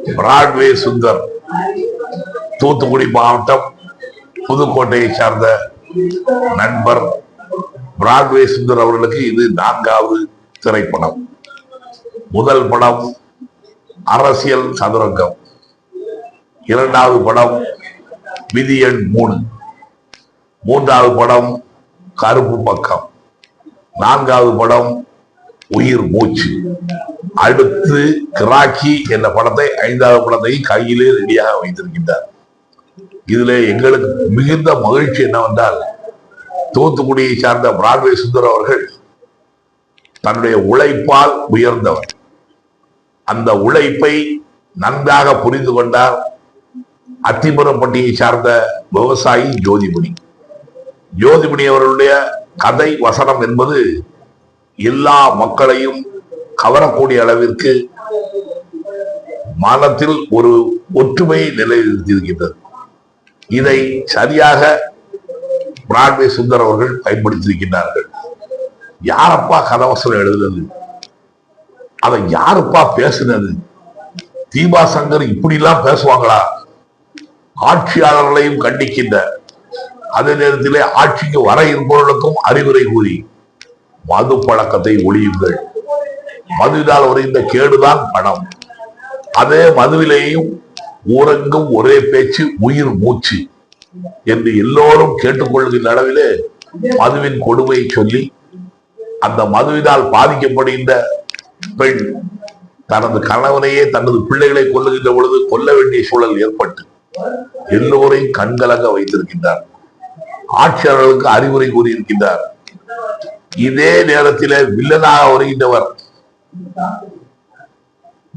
Broadway Sundar Thoothukudi மாவட்டம் புதுக்கோட்டையை சார்ந்த நண்பர் பிராட்வே சுந்தர் அவர்களுக்கு இது நான்காவது திரைப்படம். முதல் படம் அரசியல் சதுரங்கம். இரண்டாவது படம் விதி எண் மூணு. மூன்றாவது படம் கருப்பு பக்கம். நான்காவது படம் உயிர் மூச்சு. அடுத்து கிராக்கி என்ற படத்தை ஐந்தாவது படத்தை கையிலே ரெடியாக வைத்திருக்கின்றார். இதுல எங்களுக்கு மிகுந்த மகிழ்ச்சி என்னவென்றால் தூத்துக்குடியை சார்ந்த பிராட்வே சுந்தர் அவர்கள் தன்னுடைய உழைப்பால் உயர்ந்தவர். அந்த உழைப்பை நன்றாக புரிந்து கொண்டார் அத்திபுரப்பட்டியை சார்ந்த விவசாயி ஜோதிமணி. ஜோதிமணி அவர்களுடைய கதை வசனம் என்பது எல்லா மக்களையும் கவரக்கூடிய அளவிற்கு மானத்தில் ஒரு ஒற்றுமை நிலைநிறுத்தியிருக்கின்றது. இதை சரியாக பிராட்வே சுந்தர் அவர்கள் பயன்படுத்தியிருக்கின்றார்கள். யாரப்பா கதவசனம் எழுதுனது? அதை யாருப்பா பேசுனது? தீபா சங்கர் இப்படி எல்லாம் பேசுவாங்களா? ஆட்சியாளர்களையும் கண்டிக்கின்ற அதே நேரத்திலே ஆட்சிக்கு வர இருப்பவர்களுக்கும் அறிவுரை கூறி மது பழக்கத்தை ஒழியுங்கள். மதுவினால் உரைந்த கேடுதான் பணம். அதே மதுவிலேயும் ஊரெங்கும் ஒரே பேச்சு உயிர் மூச்சு என்று எல்லோரும் கேட்டுக்கொள்கின்ற அளவிலே மதுவின் கொடுமையை சொல்லி அந்த மதுவினால் பாதிக்கப்படுகின்ற பெண் தனது கணவனையே தனது பிள்ளைகளை கொல்லுகின்ற பொழுது கொல்ல வேண்டிய சூழல் ஏற்பட்டு எல்லோரையும் கண்கலங்க வைத்திருக்கின்றார். ஆட்சியாளர்களுக்கு அறிவுரை கூறியிருக்கின்றார். இதே நேரத்தில் வில்லனாக வருகின்றவர்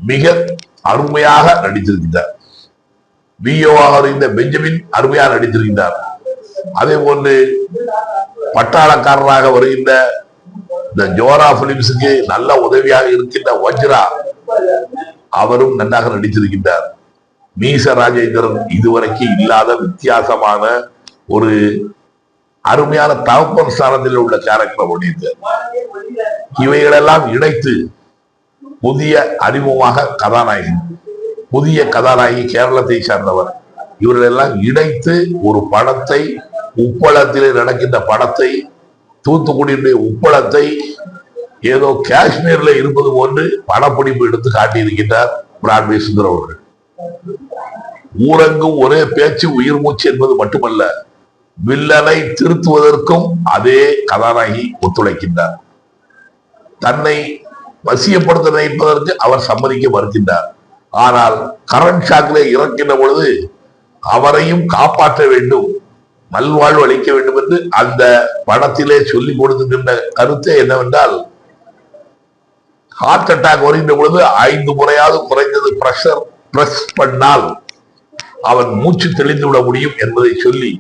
மிக அருமையாக நடித்திருக்கின்றார். பிஓவாக இருந்த பெஞ்சமின் அருமையாக நடித்திருக்கின்றார். அதே போன்று பட்டாளக்காரராக வருகின்ற இந்த ஜோரா பிலிம்ஸுக்கு நல்ல உதவியாக இருக்கின்ற வஜ்ரா அவரும் நன்றாக நடித்திருக்கின்றார். மீச ராஜேந்திரன் இதுவரைக்கும் இல்லாத வித்தியாசமான ஒரு அருமையான தகப்பன் ஸ்தானத்தில் உள்ள கேரக்டர் பண்ணியிருக்கார் இவைகளெல்லாம் இணைத்து புதிய அறிமுகமாக கதாநாயகி. புதிய கதாநாயகி கேரளத்தை சார்ந்தவர். இவர்களெல்லாம் இணைத்து ஒரு படத்தை உப்பளத்திலே நடக்கின்ற படத்தை தூத்துக்குடியினுடைய உப்பளத்தை ஏதோ காஷ்மீர்ல இருப்பது போன்று படப்பிடிப்பு எடுத்து காட்டியிருக்கின்றார் பிராட்வே சுந்தர் அவர்கள். ஊரங்கும் ஒரே பேச்சு உயிர் மூச்சு என்பது மட்டுமல்ல வில்லனை திருத்துவதற்கும் அதே கதாநாயகி ஒத்துழைக்கின்றார். தன்னை வசியப்படுத்த நினைப்பதற்கு அவர் சம்மதிக்க மறுக்கின்றார். ஆனால் கரண் ஷாக்ல இறக்கின்ற பொழுது அவரையும் காப்பாற்ற வேண்டும் நல்வாழ்வு அளிக்க வேண்டும் என்று அந்த படத்திலே சொல்லிக் கொடுக்கின்ற கருத்து என்னவென்றால் ஹார்ட் அட்டாக் வருகின்ற பொழுது ஐந்து முறையாவது குறைந்தது பிரஷர் பிரஸ் பண்ணால் அவன் மூச்சு தெளிந்து விட முடியும் என்பதை சொல்லி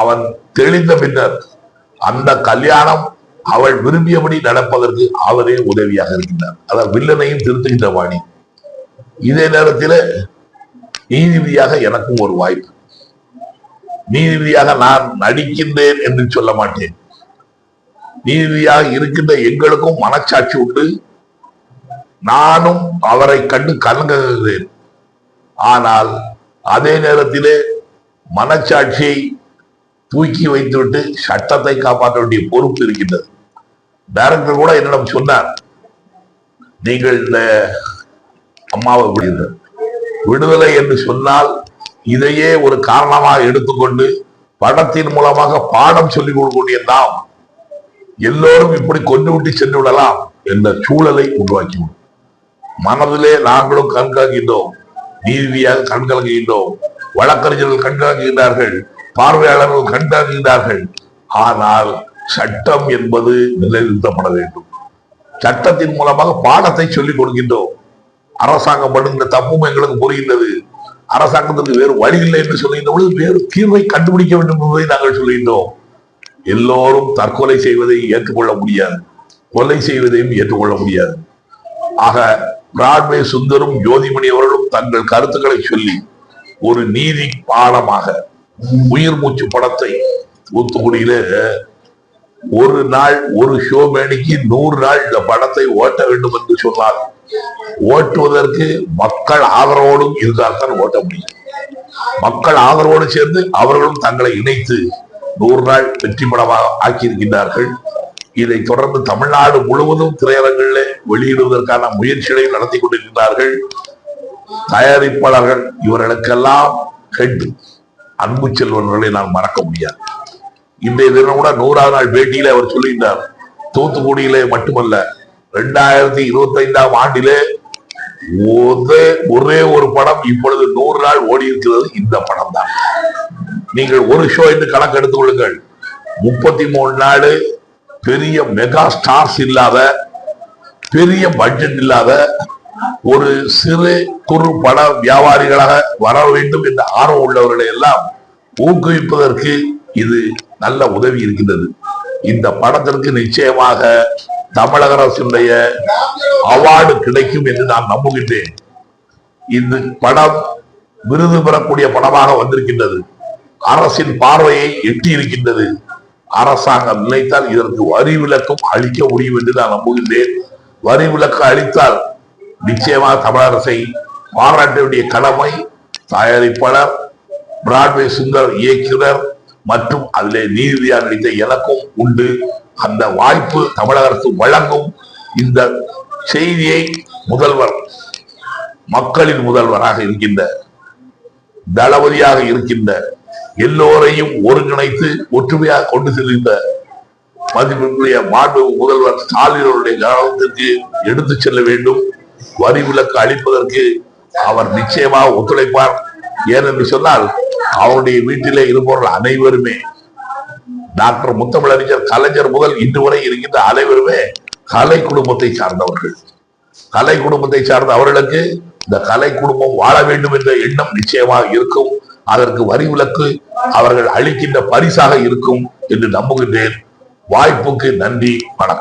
அவன் தெளிந்த பின்னர் அந்த கல்யாணம் அவள் விரும்பியபடி நடப்பதற்கு அவரே உதவியாக இருக்கின்றார். அதான் வில்லனையும் திருத்துகின்ற வாணி. இதே நேரத்தில் நீதிபதியாக எனக்கும் ஒரு வாய்ப்பு. நீதிபதியாக நான் நடிக்கின்றேன் என்று சொல்ல மாட்டேன். நீதிபதியாக இருக்கின்ற எங்களுக்கும் மனச்சாட்சி உண்டு. நானும் அவரை கண்டு கலங்குகிறேன். ஆனால் அதே நேரத்திலே மனச்சாட்சியை தூக்கி வைத்துவிட்டு சட்டத்தை காப்பாற்ற வேண்டிய பொறுப்பு இருக்கின்றது. டைரக்டர் கூட என்னிடம் சொன்னார் நீங்கள் இந்த அம்மாவை விடுங்க. விடுதலை என்று சொன்னால் இதையே ஒரு காரணமாக எடுத்துக்கொண்டு படத்தின் மூலமாக பாடம் சொல்லிக் கொடுக்கக்கூடிய நாம் எல்லோரும் இப்படி கொண்டு விட்டு சென்று விடலாம் என்ற சூழலை உருவாக்கி மனதிலே நாங்களும் கண்காணிக்கின்றோம் நீதியாக கண்காணிக்கின்றோம் வழக்கறிஞர்கள் கண்காணிக்கின்றார்கள் பார்வையாளர்கள் கண்காணிக்கின்றார்கள் ஆனால் சட்டம் என்பது நிலைநிறுத்தப்பட வேண்டும். சட்டத்தின் மூலமாக பாடத்தை சொல்லிக் கொடுக்கின்றோம். அரசாங்கம் பண்ணுகின்ற தப்பும் எங்களுக்கு புரிகின்றது. அரசாங்கத்திற்கு வேறு வழி இல்லை என்று சொல்கின்ற பொழுது வேறு தீர்வை கண்டுபிடிக்க வேண்டும் என்பதை நாங்கள் சொல்கின்றோம். எல்லோரும் தற்கொலை செய்வதை ஏற்றுக்கொள்ள முடியாது. கொலை செய்வதையும் ஏற்றுக்கொள்ள முடியாது. ஆக பிராட்வே சுந்தரும் ஜோதிமணி அவர்களும் தங்கள் கருத்துக்களை சொல்லி ஒரு நீதி பாடமாக உயிர் மூச்சு படத்தை தூத்துக்குடியில ஒரு நாள் ஒரு ஷோ மேனிக்கு நூறு நாள் இந்த படத்தை ஓட்ட வேண்டும் என்று சொன்னார். ஓட்டுவதற்கு மக்கள் ஆதரவோடும் இருந்தால்தான் ஓட்ட முடியும். மக்கள் ஆதரவோடு சேர்ந்து அவர்களும் தங்களை இணைத்து நூறு நாள் வெற்றி படமாக ஆக்கியிருக்கின்றார்கள். இதை தொடர்ந்து தமிழ்நாடு முழுவதும் திரையரங்களில் வெளியிடுவதற்கான முயற்சிகளை நடத்தி கொண்டிருக்கிறார்கள் தயாரிப்பாளர்கள் இவர்களுக்கெல்லாம் ஹெட் அன்பு செல்வர்களை நான் மறக்க முடியாது. இன்றைய தினம் கூட நூறாவது நாள் பேட்டியில அவர் சொல்லியிருந்தார். தூத்துக்குடியிலே மட்டுமல்ல ரெண்டாயிரத்தி இருபத்தி ஐந்தாம் ஆண்டிலே ஒரே ஒரே ஒரு படம் இப்பொழுது நூறு நாள் ஓடி இருக்கிறது இந்த படம் தான் நீங்கள் ஒரு ஷோ என்று கணக்கு எடுத்துக் கொள்ளுங்கள். முப்பத்தி மூணு நாள் பெரிய மெகா ஸ்டார்ஸ் இல்லாத பெரிய பட்ஜெட் இல்லாத ஒரு சிறு குறு பட வியாபாரிகளாக வர வேண்டும் என்ற ஆர்வம் உள்ளவர்களை எல்லாம் ஊக்குவிப்பதற்கு இது நல்ல உதவி இருக்கின்றது. இந்த படத்திற்கு நிச்சயமாக தமிழக அரசுடைய அவார்டு கிடைக்கும் என்று நான் நம்புகின்றேன். இந்த படம் விருது பெறக்கூடிய படமாக வந்திருக்கின்றது. அரசின் பார்வையை எட்டி இருக்கின்றது. அரசாங்கம் நினைத்தால் இதற்கு வரி விலக்கும் அளிக்க முடியும் என்று நான் நம்புகின்றேன். வரி விலக்கு அளித்தால் நிச்சயமாக தமிழக அரசை பாராட்ட வேண்டிய கடமை தயாரிப்பாளர் பிராட்வே சுந்தர் இயக்குனர் மற்றும் அதிலே நீதியாக நடித்த எனக்கும் உண்டு. அந்த வாய்ப்பு தமிழக அரசு வழங்கும். இந்த செய்தியை முதல்வர் மக்களின் முதல்வராக இருக்கின்ற தளபதியாக இருக்கின்ற எல்லோரையும் ஒருங்கிணைத்து ஒற்றுமையாக கொண்டு செல்கின்ற மதிப்பிற்குரிய மாண்பு முதல்வர் ஸ்டாலின் கவனத்திற்கு எடுத்து செல்ல வேண்டும். வரி விலக்கு அளிப்பதற்கு அவர் நிச்சயமாக ஒத்துழைப்பார். ஏனென்று சொன்னால் அவருடைய வீட்டிலே இருப்பவர்கள் அனைவருமே. டாக்டர் முத்தமிழறிஞர் கலைஞர் முதல் இன்று வரை இருக்கின்ற அனைவருமே கலை குடும்பத்தை சார்ந்தவர்கள். கலை குடும்பத்தை சார்ந்த அவர்களுக்கு இந்த கலை குடும்பம் வாழ வேண்டும் என்ற எண்ணம் நிச்சயமாக இருக்கும். அதற்கு வரி விலக்கு அவர்கள் அளிக்கின்ற பரிசாக இருக்கும் என்று நம்புகின்றேன். வாய்ப்புக்கு நன்றி வணக்கம்.